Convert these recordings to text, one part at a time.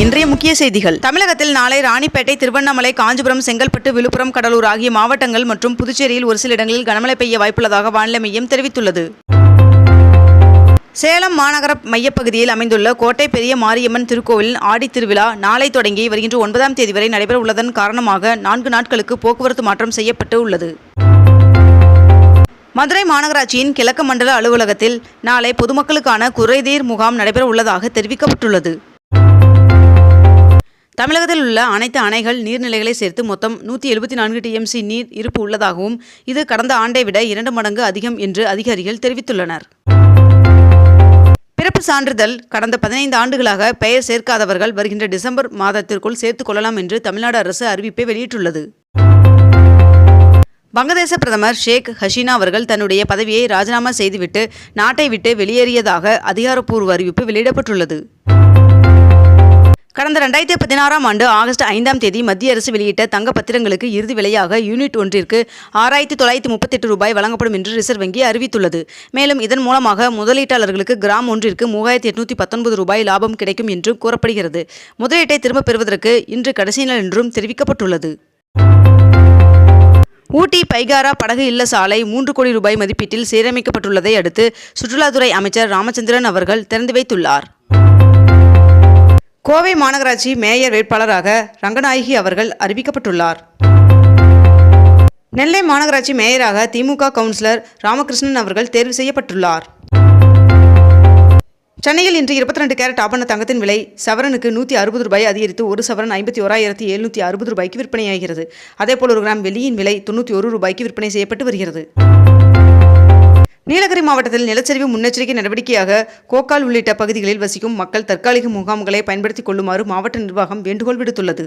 இன்றைய முக்கிய செய்திகள். தமிழகத்தில் நாளை ராணிப்பேட்டை திருவண்ணாமலை காஞ்சிபுரம் செங்கல்பட்டு விழுப்புரம் கடலூர் ஆகிய மாவட்டங்கள் மற்றும் புதுச்சேரியில் ஒரு சில இடங்களில் கனமழை பெய்ய வாய்ப்புள்ளதாக வானிலை மையம் தெரிவித்துள்ளது. சேலம் மாநகர மையப்பகுதியில் அமைந்துள்ள கோட்டை பெரிய மாரியம்மன் திருக்கோவிலின் ஆடி திருவிழா நாளை தொடங்கி வருகின்ற ஒன்பதாம் தேதி வரை நடைபெற உள்ளதன் காரணமாக நான்கு நாட்களுக்கு போக்குவரத்து மாற்றம் செய்யப்பட்டு உள்ளது. மதுரை மாநகராட்சியின் கிழக்கு மண்டல அலுவலகத்தில் நாளை பொதுமக்களுக்கான குறைதீர் முகாம் நடைபெற உள்ளதாக தெரிவிக்கப்பட்டுள்ளது. தமிழகத்தில் உள்ள அனைத்து அணைகள் நீர்நிலைகளை சேர்த்து மொத்தம் நூற்றி எழுபத்தி நான்கு டிஎம்சி நீர் இருப்பு உள்ளதாகவும் இது கடந்த ஆண்டை விட இரண்டு மடங்கு அதிகம் என்று அதிகாரிகள் தெரிவித்துள்ளனர். பிறப்பு சான்றிதழ் கடந்த பதினைந்து ஆண்டுகளாக பெயர் சேர்க்காதவர்கள் வருகின்ற டிசம்பர் மாதத்திற்குள் சேர்த்துக் கொள்ளலாம் என்று தமிழ்நாடு அரசு அறிவிப்பை வெளியிட்டுள்ளது. வங்கதேச பிரதமர் ஷேக் ஹசீனா அவர்கள் தன்னுடைய பதவியை ராஜினாமா செய்துவிட்டு நாட்டை விட்டு வெளியேறியதாக அதிகாரப்பூர்வ அறிவிப்பு வெளியிடப்பட்டுள்ளது. கடந்த ரெண்டாயிரத்தி பதினாறாம் ஆண்டு ஆகஸ்ட் ஐந்தாம் தேதி மத்திய அரசு வெளியிட்ட தங்க பத்திரங்களுக்கு இறுதி விலையாக யூனிட் ஒன்றிற்கு ஆறாயிரத்தி தொள்ளாயிரத்தி முப்பத்தெட்டு ரூபாய் வழங்கப்படும் என்று ரிசர்வ் வங்கி அறிவித்துள்ளது. மேலும் இதன் மூலமாக முதலீட்டாளர்களுக்கு கிராம் ஒன்றிற்கு மூவாயிரத்தி எட்நூத்தி பத்தொன்பது ரூபாய் லாபம் கிடைக்கும் என்றும் கூறப்படுகிறது. முதலீட்டை திரும்பப் பெறுவதற்கு இன்று கடைசி நாள் என்றும் தெரிவிக்கப்பட்டுள்ளது. ஊட்டி பைகாரா படகு இல்ல சாலை மூன்று கோடி ரூபாய் மதிப்பீட்டில் சீரமைக்கப்பட்டுள்ளதை அடுத்து சுற்றுலாத்துறை அமைச்சர் ராமச்சந்திரன் அவர்கள் திறந்து வைத்துள்ளார். கோவை மாநகராட்சி மேயர் வேட்பாளராக ரங்கநாயகி அவர்கள் அறிவிக்கப்பட்டுள்ளார். நெல்லை மாநகராட்சி மேயராக திமுக கவுன்சிலர் ராமகிருஷ்ணன் அவர்கள் தேர்வு செய்யப்பட்டுள்ளார். சென்னையில் இன்று இருபத்தி ரெண்டு கேரட் ஆபண தங்கத்தின் விலை சவரனுக்கு நூற்றி அறுபது ரூபாய் அதிகரித்து ஒரு சவரன் ஐம்பத்தி ஓராயிரத்தி எழுநூற்றி அறுபது ரூபாய்க்கு விற்பனையாகிறது. அதேபோல் ஒரு கிராம் வெள்ளியின் விலை தொண்ணூற்றி ஒரு ரூபாய்க்கு விற்பனை செய்யப்பட்டு வருகிறது. நீலகிரி மாவட்டத்தில் நிலச்சரிவு முன்னெச்சரிக்கை நடவடிக்கையாக கோக்கால் உள்ளிட்ட பகுதிகளில் வசிக்கும் மக்கள் தற்காலிக முகாம்களை பயன்படுத்திக் கொள்ளுமாறு மாவட்ட நிர்வாகம் வேண்டுகோள் விடுத்துள்ளது.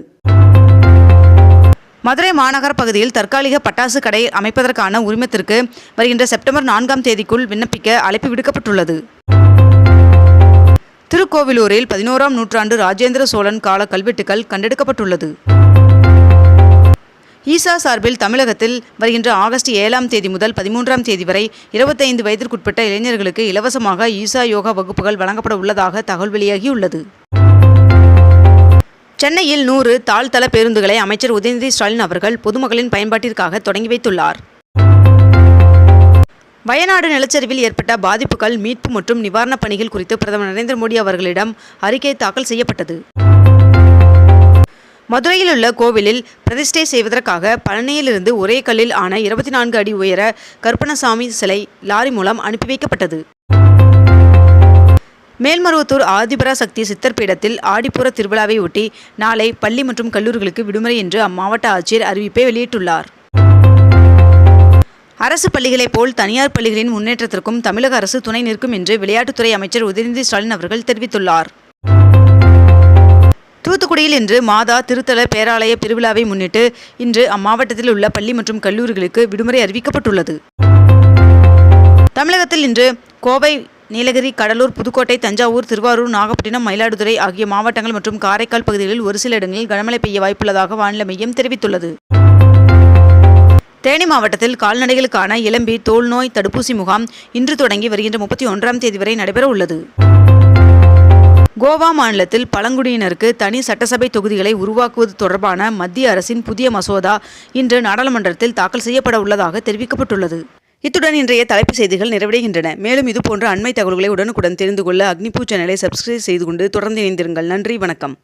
மதுரை மாநகர பகுதியில் தற்காலிக பட்டாசு கடை அமைப்பதற்கான உரிமத்திற்கு வருகின்ற செப்டம்பர் நான்காம் தேதிக்குள் விண்ணப்பிக்க அழைப்பு விடுக்கப்பட்டுள்ளது. திருக்கோவிலூரில் பதினோராம் நூற்றாண்டு ராஜேந்திர சோழன் கால கல்வெட்டுகள் கண்டெடுக்கப்பட்டுள்ளது. ஈசா சார்பில் தமிழகத்தில் வருகின்ற ஆகஸ்ட் ஏழாம் தேதி முதல் பதிமூன்றாம் தேதி வரை இருபத்தைந்து வயதிற்குட்பட்ட இளைஞர்களுக்கு இலவசமாக ஈசா யோகா வகுப்புகள் வழங்கப்பட உள்ளதாக தகவல் வெளியாகியுள்ளது. சென்னையில் நூறு தாழ்தள பேருந்துகளை அமைச்சர் உதயநிதி ஸ்டாலின் அவர்கள் பொதுமக்களின் பயன்பாட்டிற்காக தொடங்கி வைத்துள்ளார். வயநாடு நிலச்சரிவில் ஏற்பட்ட பாதிப்புகள் மீட்பு மற்றும் நிவாரணப் பணிகள் குறித்து பிரதமர் நரேந்திர மோடி அவர்களிடம் அறிக்கை தாக்கல் செய்யப்பட்டது. மதுரையில் உள்ள கோவிலில் பிரதிஷ்டை செய்வதற்காக பழனியிலிருந்து ஒரே கல்லில் ஆன இருபத்தி நான்கு அடி உயர கருப்பணசாமி சிலை லாரி மூலம் அனுப்பி வைக்கப்பட்டது. மேல்மருவத்தூர் ஆதிபரா சக்தி சித்தர் பீடத்தில் ஆடிப்புற திருவிழாவை ஒட்டி நாளை பள்ளி மற்றும் கல்லூரிகளுக்கு விடுமுறை என்று அம்மாவட்ட ஆட்சியர் அறிவிப்பை வெளியிட்டுள்ளார். அரசு பள்ளிகளைப் போல் தனியார் பள்ளிகளின் முன்னேற்றத்திற்கும் தமிழக அரசு துணை நிற்கும் என்று விளையாட்டுத்துறை அமைச்சர் உதயநிதி ஸ்டாலின் அவர்கள் தெரிவித்துள்ளார். தூத்துக்குடியில் இன்று மாதா திருத்தல பேராலய திருவிழாவை முன்னிட்டு இன்று அம்மாவட்டத்தில் உள்ள பள்ளி மற்றும் கல்லூரிகளுக்கு விடுமுறை அறிவிக்கப்பட்டுள்ளது. தமிழகத்தில் இன்று கோவை நீலகிரி கடலூர் புதுக்கோட்டை தஞ்சாவூர் திருவாரூர் நாகப்பட்டினம் மயிலாடுதுறை ஆகிய மாவட்டங்கள் மற்றும் காரைக்கால் பகுதிகளில் ஒரு சில இடங்களில் கனமழை பெய்ய வாய்ப்புள்ளதாக வானிலை மையம் தெரிவித்துள்ளது. தேனி மாவட்டத்தில் கால்நடைகளுக்கான இளம்பி தோல் நோய் தடுப்பூசி முகாம் இன்று தொடங்கி வருகின்ற முப்பத்தி ஒன்றாம் தேதி வரை நடைபெற உள்ளது கோவா மாநிலத்தில் பழங்குடியினருக்கு தனி சட்டசபை தொகுதிகளை உருவாக்குவது தொடர்பான மத்திய அரசின் புதிய மசோதா இன்று நாடாளுமன்றத்தில் தாக்கல் செய்யப்பட உள்ளதாக தெரிவிக்கப்பட்டுள்ளது. இத்துடன் இன்றைய தலைப்புச் செய்திகள் நிறைவடைகின்றன. மேலும் இதுபோன்ற அண்மை தகவல்களை உடனுக்குடன் தெரிந்து கொள்ள அக்னிபூ சேனலை சப்ஸ்கிரைப் செய்து கொண்டு தொடர்ந்து இணைந்திருங்கள். நன்றி வணக்கம்.